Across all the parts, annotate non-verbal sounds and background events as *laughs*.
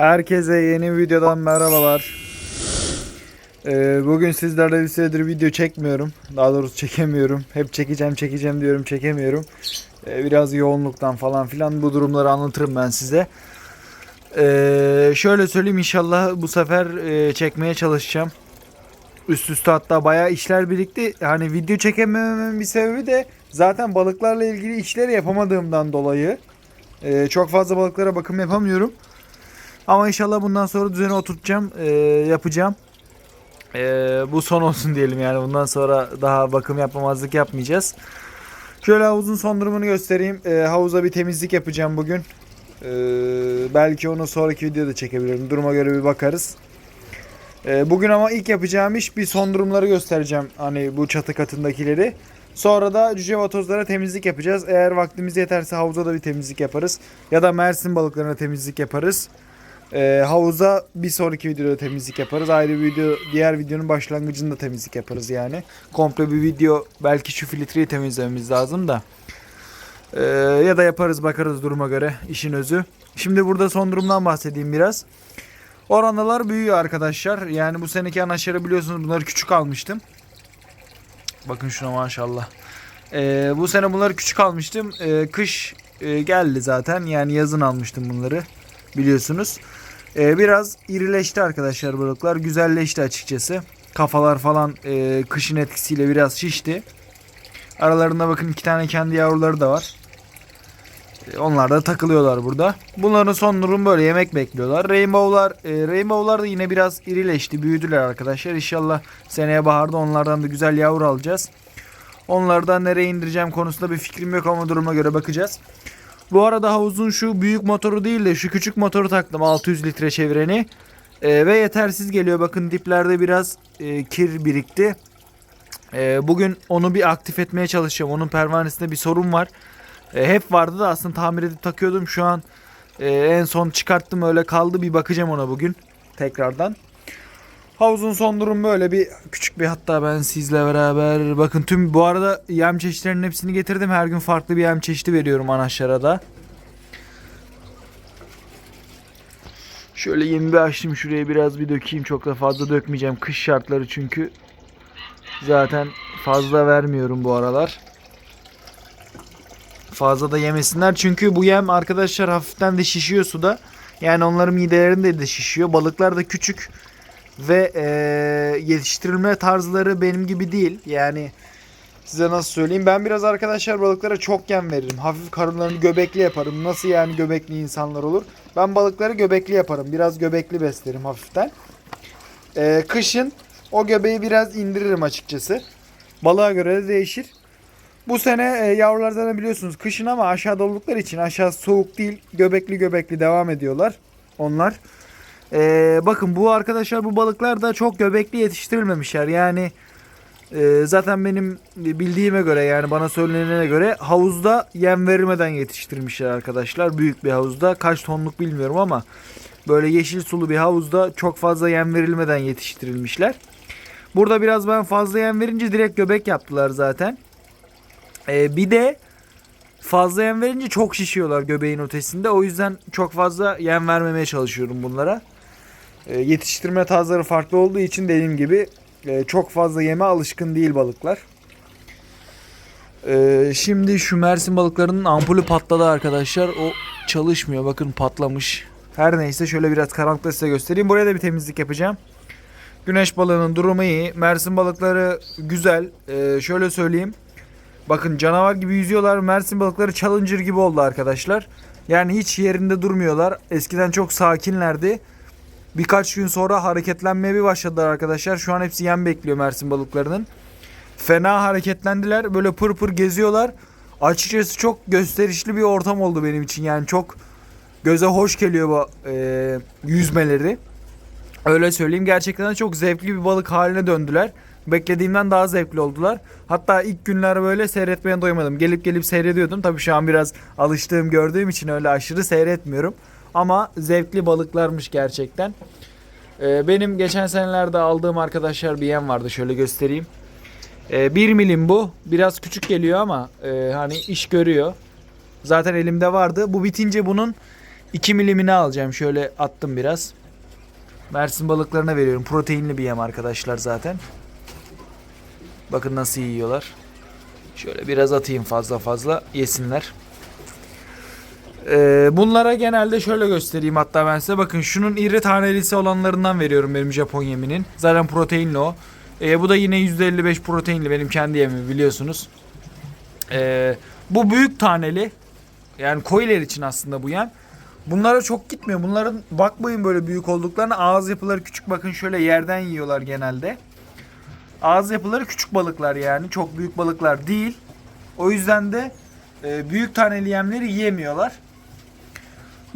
Herkese yeni videodan merhabalar. Ee, bugün sizlerle bir süredir video çekmiyorum. Daha doğrusu çekemiyorum. Hep çekeceğim çekeceğim diyorum çekemiyorum. Ee, biraz yoğunluktan falan filan bu durumları anlatırım ben size. Ee, şöyle söyleyeyim inşallah bu sefer e, çekmeye çalışacağım. Üst üste hatta bayağı işler birikti. Hani video çekemememin bir sebebi de zaten balıklarla ilgili işleri yapamadığımdan dolayı. Ee, çok fazla balıklara bakım yapamıyorum. Ama inşallah bundan sonra düzeni oturtacağım, ee, yapacağım. Ee, bu son olsun diyelim yani bundan sonra daha bakım yapmamazlık yapmayacağız. Şöyle havuzun son durumunu göstereyim. Ee, havuza bir temizlik yapacağım bugün. Ee, belki onu sonraki videoda çekebilirim. Duruma göre bir bakarız. Ee, bugün ama ilk yapacağım iş bir son durumları göstereceğim. Hani bu çatı katındakileri. Sonra da cüce vatozlara temizlik yapacağız. Eğer vaktimiz yeterse havuza da bir temizlik yaparız. Ya da Mersin balıklarına temizlik yaparız. Ee, havuza bir sonraki videoda temizlik yaparız. Ayrı bir video, diğer videonun başlangıcında temizlik yaparız yani. Komple bir video belki şu filtreyi temizlememiz lazım da. Ee, ya da yaparız bakarız duruma göre işin özü. Şimdi burada son durumdan bahsedeyim biraz. Orandalar büyüyor arkadaşlar. Yani bu seneki anaçları biliyorsunuz bunları küçük almıştım. Bakın şuna maşallah. Ee, bu sene bunları küçük almıştım. Ee, kış e, geldi zaten. Yani yazın almıştım bunları. Biliyorsunuz. Ee, biraz irileşti arkadaşlar balıklar. Güzelleşti açıkçası. Kafalar falan e, kışın etkisiyle biraz şişti. Aralarında bakın iki tane kendi yavruları da var. E, Onlar da takılıyorlar burada. Bunların son durum böyle yemek bekliyorlar. Rainbow'lar, e, Rainbow'lar da yine biraz irileşti, büyüdüler arkadaşlar. İnşallah seneye baharda onlardan da güzel yavru alacağız. Onlardan nereye indireceğim konusunda bir fikrim yok ama duruma göre bakacağız. Bu arada havuzun şu büyük motoru değil de şu küçük motoru taktım 600 litre çevireni. E, ve yetersiz geliyor. Bakın diplerde biraz e, kir birikti. E, bugün onu bir aktif etmeye çalışacağım. Onun pervanesinde bir sorun var. E, hep vardı da aslında tamir edip takıyordum. Şu an e, en son çıkarttım öyle kaldı. Bir bakacağım ona bugün tekrardan. Havuzun son durum böyle bir küçük bir hatta ben sizle beraber bakın tüm bu arada yem çeşitlerinin hepsini getirdim. Her gün farklı bir yem çeşidi veriyorum anaçlara da. Şöyle yeni bir açtım şuraya biraz bir dökeyim. Çok da fazla dökmeyeceğim. Kış şartları çünkü zaten fazla vermiyorum bu aralar fazla da yemesinler. Çünkü bu yem arkadaşlar hafiften de şişiyor suda. Yani onların midelerinde de şişiyor. Balıklar da küçük ve e, yetiştirilme tarzları benim gibi değil. Yani size nasıl söyleyeyim? Ben biraz arkadaşlar balıklara çok yem veririm. Hafif karınlarını göbekli yaparım. Nasıl yani göbekli insanlar olur? Ben balıkları göbekli yaparım. Biraz göbekli beslerim hafiften. E, kışın o göbeği biraz indiririm açıkçası. Balığa göre de değişir. Bu sene e, yavrular zaten biliyorsunuz kışın ama aşağıda oldukları için aşağı soğuk değil göbekli göbekli devam ediyorlar onlar. E, bakın bu arkadaşlar bu balıklar da çok göbekli yetiştirilmemişler yani e, zaten benim bildiğime göre yani bana söylenene göre havuzda yem verilmeden yetiştirmişler arkadaşlar büyük bir havuzda kaç tonluk bilmiyorum ama böyle yeşil sulu bir havuzda çok fazla yem verilmeden yetiştirilmişler. Burada biraz ben fazla yem verince direkt göbek yaptılar zaten. Ee, bir de fazla yem verince çok şişiyorlar göbeğin ötesinde. O yüzden çok fazla yem vermemeye çalışıyorum bunlara. Ee, yetiştirme tarzları farklı olduğu için dediğim gibi e, çok fazla yeme alışkın değil balıklar. Ee, şimdi şu Mersin balıklarının ampulü patladı arkadaşlar. O çalışmıyor. Bakın patlamış. Her neyse şöyle biraz karanlıkta size göstereyim. Buraya da bir temizlik yapacağım. Güneş balığının durumu iyi. Mersin balıkları güzel. Şöyle söyleyeyim. Bakın canavar gibi yüzüyorlar. Mersin balıkları challenger gibi oldu arkadaşlar. Yani hiç yerinde durmuyorlar. Eskiden çok sakinlerdi. Birkaç gün sonra hareketlenmeye bir başladılar arkadaşlar. Şu an hepsi yem bekliyor Mersin balıklarının. Fena hareketlendiler. Böyle pır pır geziyorlar. Açıkçası çok gösterişli bir ortam oldu benim için. Yani çok göze hoş geliyor bu e, yüzmeleri. Öyle söyleyeyim. Gerçekten çok zevkli bir balık haline döndüler. Beklediğimden daha zevkli oldular. Hatta ilk günler böyle seyretmeye doymadım. Gelip gelip seyrediyordum. Tabii şu an biraz alıştığım gördüğüm için öyle aşırı seyretmiyorum. Ama zevkli balıklarmış gerçekten. Ee, benim geçen senelerde aldığım arkadaşlar bir yem vardı. Şöyle göstereyim. Ee, 1 milim bu. Biraz küçük geliyor ama e, hani iş görüyor. Zaten elimde vardı. Bu bitince bunun 2 milimini alacağım. Şöyle attım biraz. Mersin balıklarına veriyorum. Proteinli bir yem arkadaşlar zaten. Bakın nasıl yiyorlar. Şöyle biraz atayım fazla fazla yesinler. Ee, bunlara genelde şöyle göstereyim hatta ben size. Bakın şunun iri tanelisi olanlarından veriyorum benim Japon yeminin. Zaten proteinli o. Ee, bu da yine %55 proteinli benim kendi yemim biliyorsunuz. Ee, bu büyük taneli. Yani koyular için aslında bu yem. Bunlara çok gitmiyor. Bunların bakmayın böyle büyük olduklarına. Ağız yapıları küçük bakın şöyle yerden yiyorlar genelde. Ağız yapıları küçük balıklar yani. Çok büyük balıklar değil. O yüzden de e, büyük taneli yemleri yiyemiyorlar.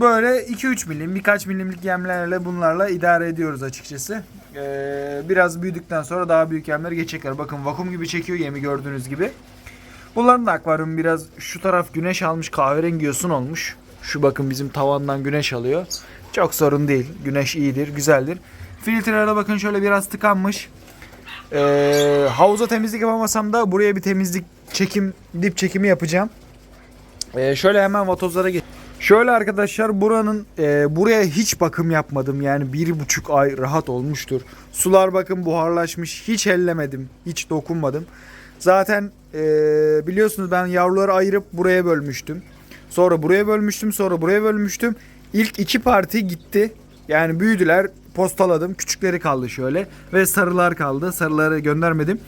Böyle 2-3 milim birkaç milimlik yemlerle bunlarla idare ediyoruz açıkçası. Ee, biraz büyüdükten sonra daha büyük yemler geçecekler. Bakın vakum gibi çekiyor yemi gördüğünüz gibi. Bunların da akvaryum biraz şu taraf güneş almış kahverengi yosun olmuş. Şu bakın bizim tavandan güneş alıyor. Çok sorun değil. Güneş iyidir, güzeldir. Filtrelere bakın şöyle biraz tıkanmış. Ee, havuza temizlik yapamasam da buraya bir temizlik çekim, dip çekimi yapacağım. Ee, şöyle hemen vatozlara geç. Şöyle arkadaşlar buranın e, buraya hiç bakım yapmadım yani bir buçuk ay rahat olmuştur. Sular bakın buharlaşmış hiç ellemedim hiç dokunmadım. Zaten e, biliyorsunuz ben yavruları ayırıp buraya bölmüştüm. Sonra buraya bölmüştüm sonra buraya bölmüştüm. İlk iki parti gitti yani büyüdüler postaladım küçükleri kaldı şöyle ve sarılar kaldı sarıları göndermedim.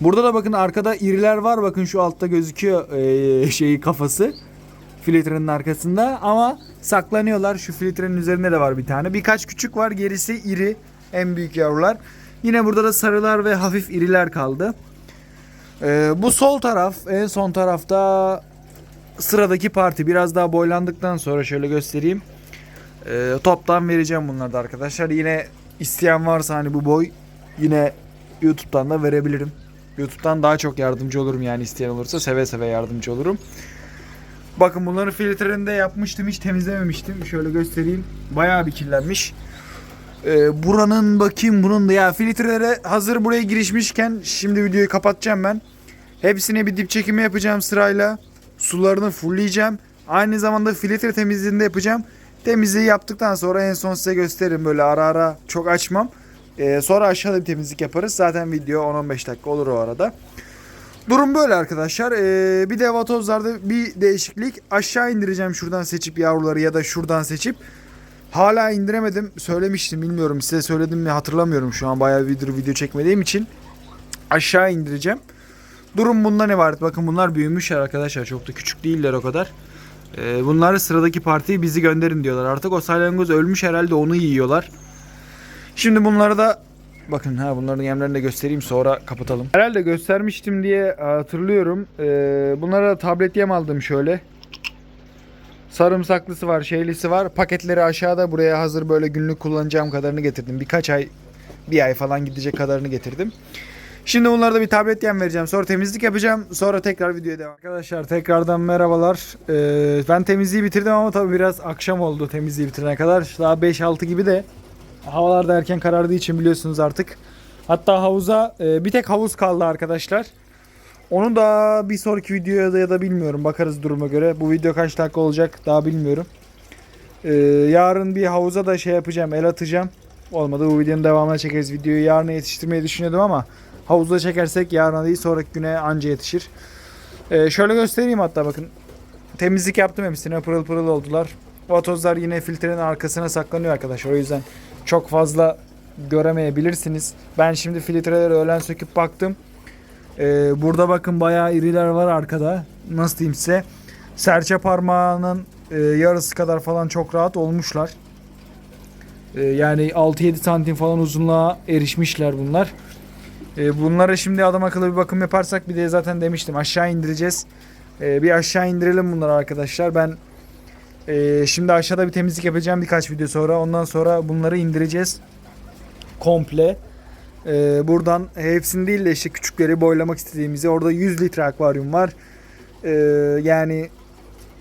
Burada da bakın arkada iriler var bakın şu altta gözüküyor e, *laughs* şeyi kafası filtrenin arkasında ama saklanıyorlar. Şu filtrenin üzerinde de var bir tane. Birkaç küçük var. Gerisi iri. En büyük yavrular. Yine burada da sarılar ve hafif iriler kaldı. Ee, bu sol taraf en son tarafta sıradaki parti biraz daha boylandıktan sonra şöyle göstereyim. Ee, toptan vereceğim bunları da arkadaşlar. Yine isteyen varsa hani bu boy yine YouTube'dan da verebilirim. YouTube'dan daha çok yardımcı olurum yani isteyen olursa seve seve yardımcı olurum. Bakın bunların filtrelerini yapmıştım hiç temizlememiştim. Şöyle göstereyim. Bayağı bir kirlenmiş. Ee, buranın bakayım bunun da ya filtrelere hazır buraya girişmişken şimdi videoyu kapatacağım ben. Hepsine bir dip çekimi yapacağım sırayla. Sularını fullleyeceğim. Aynı zamanda filtre temizliğini de yapacağım. Temizliği yaptıktan sonra en son size gösteririm böyle ara ara çok açmam. Ee, sonra aşağıda bir temizlik yaparız. Zaten video 10-15 dakika olur o arada. Durum böyle arkadaşlar. Ee, bir de vatozlarda bir değişiklik. Aşağı indireceğim şuradan seçip yavruları ya da şuradan seçip. Hala indiremedim. Söylemiştim bilmiyorum size söyledim mi hatırlamıyorum şu an bayağı video video çekmediğim için. Aşağı indireceğim. Durum bundan ibaret. Bakın bunlar büyümüşler arkadaşlar. Çok da küçük değiller o kadar. Ee, bunları sıradaki partiyi bizi gönderin diyorlar. Artık o salyangoz ölmüş herhalde onu yiyorlar. Şimdi bunları da Bakın ha bunların yemlerini de göstereyim sonra kapatalım. Herhalde göstermiştim diye hatırlıyorum. Ee, bunlara da tablet yem aldım şöyle. Sarımsaklısı var, şeylisi var. Paketleri aşağıda buraya hazır böyle günlük kullanacağım kadarını getirdim. Birkaç ay, bir ay falan gidecek kadarını getirdim. Şimdi bunlara da bir tablet yem vereceğim. Sonra temizlik yapacağım. Sonra tekrar videoya devam. Arkadaşlar tekrardan merhabalar. Ee, ben temizliği bitirdim ama tabii biraz akşam oldu temizliği bitirene kadar. Daha 5-6 gibi de Havalar da erken karardığı için biliyorsunuz artık. Hatta havuza e, bir tek havuz kaldı arkadaşlar. Onu da bir sonraki videoya da ya da bilmiyorum. Bakarız duruma göre. Bu video kaç dakika olacak daha bilmiyorum. Ee, yarın bir havuza da şey yapacağım. El atacağım. Olmadı bu videonun devamına çekeriz. Videoyu yarına yetiştirmeyi düşünüyordum ama havuzda çekersek yarına değil sonraki güne anca yetişir. Ee, şöyle göstereyim hatta bakın. Temizlik yaptım hepsine pırıl pırıl oldular. Vatozlar yine filtrenin arkasına saklanıyor arkadaşlar. O yüzden çok fazla göremeyebilirsiniz. Ben şimdi filtreleri öğlen söküp baktım. Ee, burada bakın bayağı iriler var arkada. Nasıl diyeyim size? Serçe parmağının e, yarısı kadar falan çok rahat olmuşlar. Ee, yani 6-7 santim falan uzunluğa erişmişler bunlar. Ee, bunlara şimdi adam akıllı bir bakım yaparsak bir de zaten demiştim aşağı indireceğiz. Ee, bir aşağı indirelim bunları arkadaşlar. Ben ee, şimdi aşağıda bir temizlik yapacağım birkaç video sonra. Ondan sonra bunları indireceğiz. Komple. Ee, buradan hepsini değil de işte küçükleri boylamak istediğimizi. Orada 100 litre akvaryum var. Ee, yani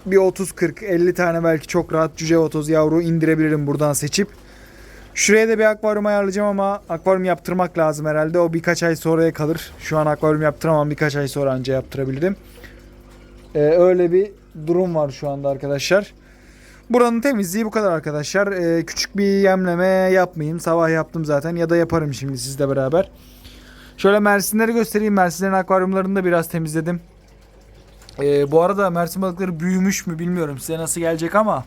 bir 30-40-50 tane belki çok rahat cüce otoz yavru indirebilirim buradan seçip. Şuraya da bir akvaryum ayarlayacağım ama akvaryum yaptırmak lazım herhalde. O birkaç ay sonraya kalır. Şu an akvaryum yaptıramam. Birkaç ay sonra anca yaptırabilirim. Ee, öyle bir durum var şu anda arkadaşlar. Buranın temizliği bu kadar arkadaşlar. Ee, küçük bir yemleme yapmayayım. Sabah yaptım zaten ya da yaparım şimdi sizle beraber. Şöyle Mersinleri göstereyim. Mersinlerin akvaryumlarını da biraz temizledim. Ee, bu arada Mersin balıkları büyümüş mü bilmiyorum size nasıl gelecek ama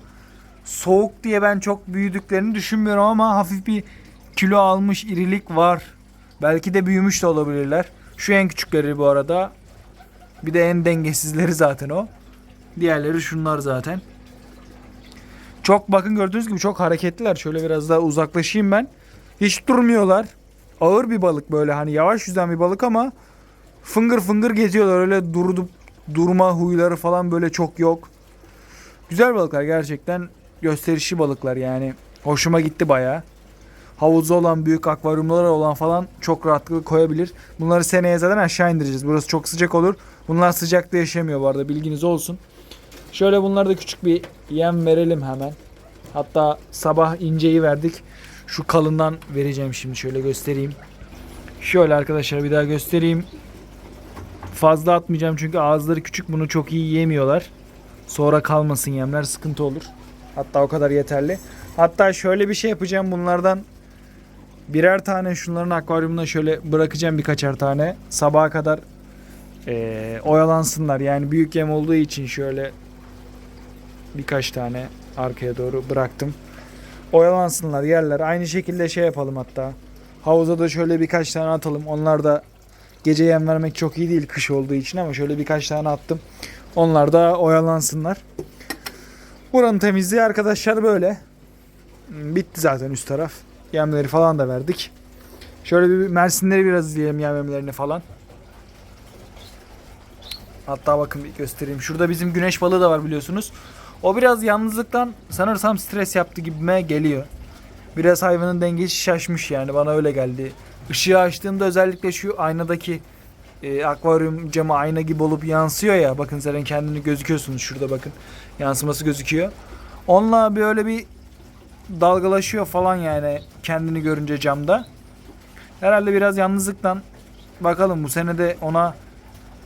soğuk diye ben çok büyüdüklerini düşünmüyorum ama hafif bir kilo almış irilik var. Belki de büyümüş de olabilirler. Şu en küçükleri bu arada. Bir de en dengesizleri zaten o. Diğerleri şunlar zaten. Çok bakın gördüğünüz gibi çok hareketliler. Şöyle biraz daha uzaklaşayım ben. Hiç durmuyorlar. Ağır bir balık böyle hani yavaş yüzen bir balık ama fıngır fıngır geziyorlar. Öyle durup durma huyları falan böyle çok yok. Güzel balıklar gerçekten gösterişli balıklar yani. Hoşuma gitti bayağı. Havuzu olan büyük akvaryumları olan falan çok rahatlıkla koyabilir. Bunları seneye zaten aşağı indireceğiz. Burası çok sıcak olur. Bunlar sıcakta yaşamıyor bu arada bilginiz olsun. Şöyle bunlara da küçük bir yem verelim hemen. Hatta sabah inceyi verdik. Şu kalından vereceğim şimdi şöyle göstereyim. Şöyle arkadaşlar bir daha göstereyim. Fazla atmayacağım çünkü ağızları küçük bunu çok iyi yemiyorlar. Sonra kalmasın yemler sıkıntı olur. Hatta o kadar yeterli. Hatta şöyle bir şey yapacağım bunlardan birer tane şunların akvaryumuna şöyle bırakacağım birkaçar tane. Sabaha kadar eee, oyalansınlar. Yani büyük yem olduğu için şöyle birkaç tane arkaya doğru bıraktım. Oyalansınlar yerler. Aynı şekilde şey yapalım hatta. Havuza da şöyle birkaç tane atalım. Onlar da gece yem vermek çok iyi değil kış olduğu için ama şöyle birkaç tane attım. Onlar da oyalansınlar. Buranın temizliği arkadaşlar böyle. Bitti zaten üst taraf. Yemleri falan da verdik. Şöyle bir Mersinleri biraz izleyelim yemlemelerini falan. Hatta bakın bir göstereyim. Şurada bizim güneş balığı da var biliyorsunuz. O biraz yalnızlıktan sanırsam stres yaptı gibime geliyor. Biraz hayvanın dengesi şaşmış yani bana öyle geldi. Işığı açtığımda özellikle şu aynadaki e, akvaryum camı ayna gibi olup yansıyor ya. Bakın zaten kendini gözüküyorsunuz şurada bakın. Yansıması gözüküyor. Onunla böyle bir dalgalaşıyor falan yani kendini görünce camda. Herhalde biraz yalnızlıktan bakalım bu sene de ona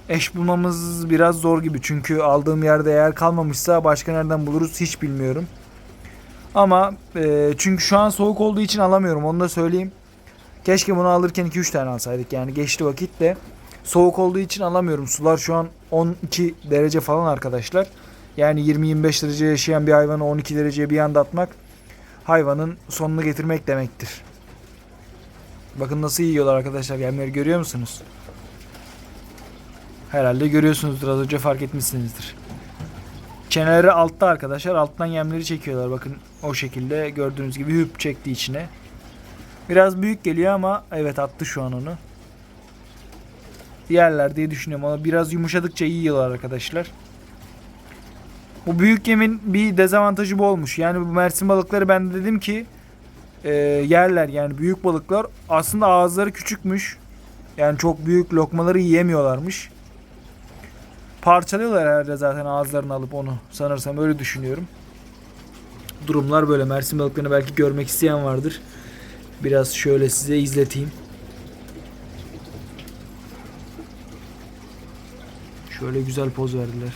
eş bulmamız biraz zor gibi. Çünkü aldığım yerde eğer kalmamışsa başka nereden buluruz hiç bilmiyorum. Ama e, çünkü şu an soğuk olduğu için alamıyorum onu da söyleyeyim. Keşke bunu alırken 2-3 tane alsaydık yani geçti vakit de. Soğuk olduğu için alamıyorum. Sular şu an 12 derece falan arkadaşlar. Yani 20-25 derece yaşayan bir hayvanı 12 dereceye bir anda atmak hayvanın sonunu getirmek demektir. Bakın nasıl yiyorlar arkadaşlar yemleri görüyor musunuz? Herhalde görüyorsunuzdur az önce fark etmişsinizdir. Çeneleri altta arkadaşlar. Alttan yemleri çekiyorlar. Bakın o şekilde gördüğünüz gibi hüp çekti içine. Biraz büyük geliyor ama evet attı şu an onu. Yerler diye düşünüyorum ama biraz yumuşadıkça iyi yiyorlar arkadaşlar. Bu büyük yemin bir dezavantajı bu olmuş. Yani bu Mersin balıkları ben de dedim ki e, yerler yani büyük balıklar aslında ağızları küçükmüş. Yani çok büyük lokmaları yiyemiyorlarmış. Parçalıyorlar herhalde zaten ağızlarını alıp onu sanırsam öyle düşünüyorum. Durumlar böyle. Mersin balıklarını belki görmek isteyen vardır. Biraz şöyle size izleteyim. Şöyle güzel poz verdiler.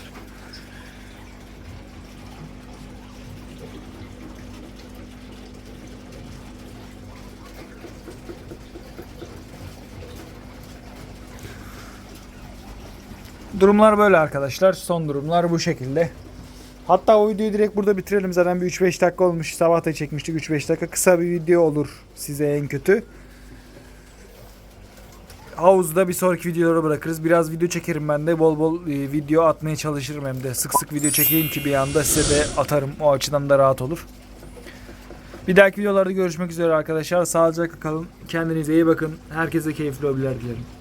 Durumlar böyle arkadaşlar. Son durumlar bu şekilde. Hatta o videoyu direkt burada bitirelim. Zaten bir 3-5 dakika olmuş. Sabah da çekmiştik 3-5 dakika. Kısa bir video olur size en kötü. Havuzda bir sonraki videolara bırakırız. Biraz video çekerim ben de. Bol bol e, video atmaya çalışırım hem de. Sık sık video çekeyim ki bir anda size de atarım. O açıdan da rahat olur. Bir dahaki videolarda görüşmek üzere arkadaşlar. Sağlıcakla kalın. Kendinize iyi bakın. Herkese keyifli hobiler dilerim.